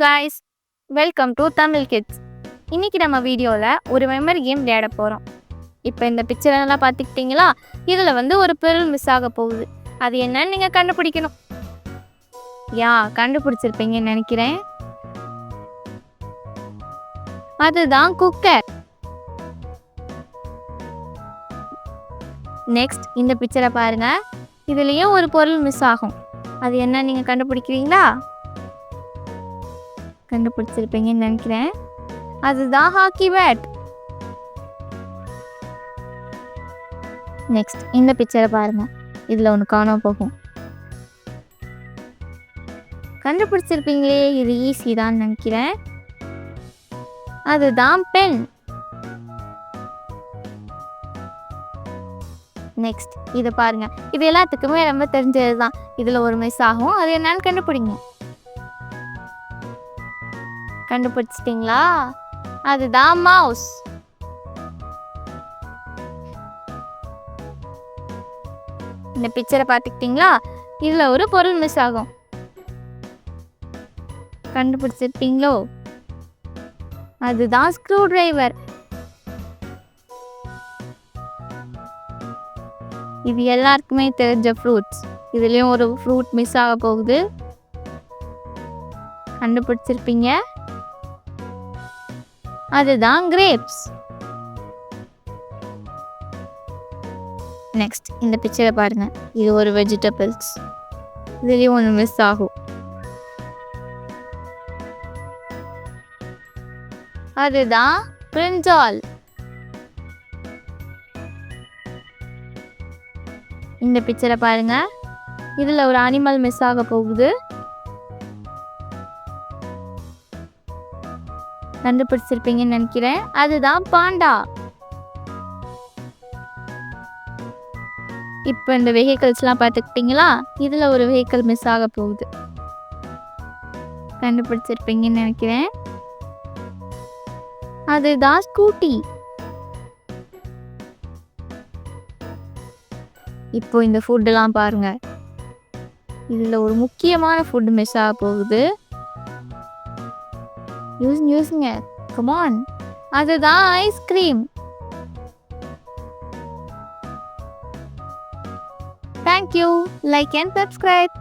Guys welcome to Tamil kids இன்னைக்கு நம்ம வீடியோவில் ஒரு மெமரி கேம் விளையாட போகிறோம் இப்போ இந்த பிக்சர் எல்லாம் பார்த்துக்கிட்டிங்களா? இதில் வந்து ஒரு பொருள் மிஸ் ஆக போகுது. அது என்னன்னு நீங்கள் கண்டுபிடிக்கணும். யா கண்டுபிடிச்சிருப்பீங்கன்னு நினைக்கிறேன். அதுதான் குக்கர். நெக்ஸ்ட் இந்த பிக்சரை பாருங்கள் இதுலேயும் ஒரு பொருள் மிஸ் ஆகும். அது என்ன நீங்கள் கண்டுபிடிக்கிறீங்களா? கண்டுபிடிச்சிருப்பீங்கன்னு நினைக்கிறேன். அதுதான் ஹாக்கி பேட். நெக்ஸ்ட் இந்த பிக்சரை பாருங்க. இதில் ஒன்று காணாம போகும். கண்டுபிடிச்சிருப்பீங்களே இது ஈஸி தான் நினைக்கிறேன். அதுதான் பெண் நெக்ஸ்ட் இதை பாருங்க. இது எல்லாத்துக்குமே ரொம்ப தெரிஞ்சது தான் இதில் ஒரு மிஸ் ஆகும். அது என்னன்னு கண்டுபிடிங்க. கண்டுபிடிச்சிட்டிங்களா? அதுதான் மவுஸ் இந்த பிக்சரை பார்த்துக்கிட்டிங்களா? இதில் ஒரு பொருள் மிஸ் ஆகும். கண்டுபிடிச்சிருப்பீங்களோ? அதுதான் ஸ்க்ரூ டிரைவர் இது எல்லாருக்குமே தெரிஞ்ச ஃப்ரூட்ஸ் இதுலேயும் ஒரு ஃப்ரூட் மிஸ் ஆக போகுது. கண்டுபிடிச்சிருப்பீங்க? அதுதான் கிரேப்ஸ் நெக்ஸ்ட் இந்த பிக்சரை பாருங்க. இது ஒரு வெஜிடபிள்ஸ் இதுலேயும் ஒன்று மிஸ் ஆகும். அதுதான் பிரிஞ்சால் இந்த பிக்சரை பாருங்க. இதில் ஒரு அனிமல் மிஸ் ஆக போகுது. கண்டுபிடிச்சிருப்பீங்கன்னு நினைக்கிறேன். அதுதான் பாண்டா. இப்போ இந்த வெஹிக்கல்ஸ்லாம் பார்த்துக்கிட்டிங்களா? இதில் ஒரு வெஹிக்கிள் மிஸ் ஆக போகுது. கண்டுபிடிச்சிருப்பீங்கன்னு நினைக்கிறேன். அதுதான் ஸ்கூட்டி இப்போ இந்த ஃபுட்டெல்லாம் பாருங்க. இதில் ஒரு முக்கியமான ஃபுட் மிஸ் ஆக போகுது. யூஸ் யூஸுங்க கமான் அதுதான் ice cream thank you like and subscribe